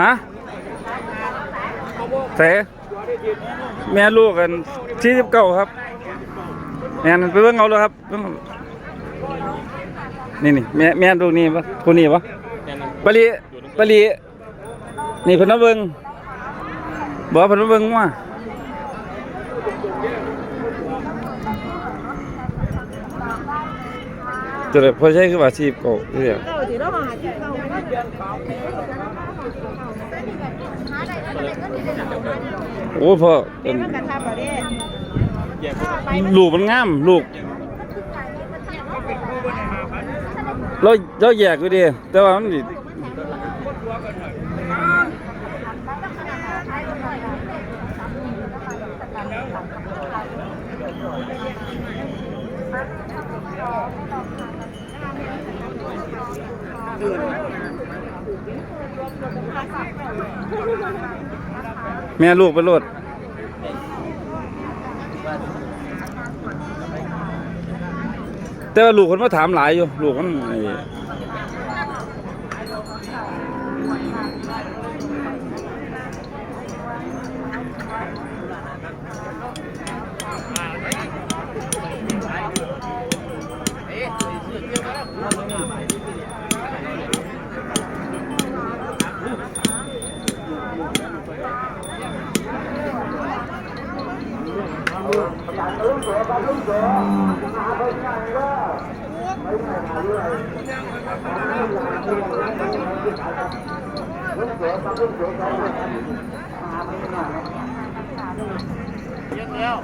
ฮะเสแม่ลูกกันที่สิบเก้าครับแม่นไปเบิ่งเอาเลยครับ นี่นี่แม่แม่ลูกนี่ปะคนนี้ปะปลีปลีนี่พนมาเบิ่งบอกพนมาเบิ่งว่า ตัวเด็กพอใช้คือว่าชีพเก่าเรื่อยเก้าสิเราหาที่เก้าโอ้พ่อเป็นมันกระทำบ่ได้ลูกมันงามลูกเราเราแยกอยู่ดีแต่ว่ามันดิแเดือน แม่ลูกไปโลดแต่ว่าลูกคนมาถามหลายอยู่ ลูกมัน Tiếp theo.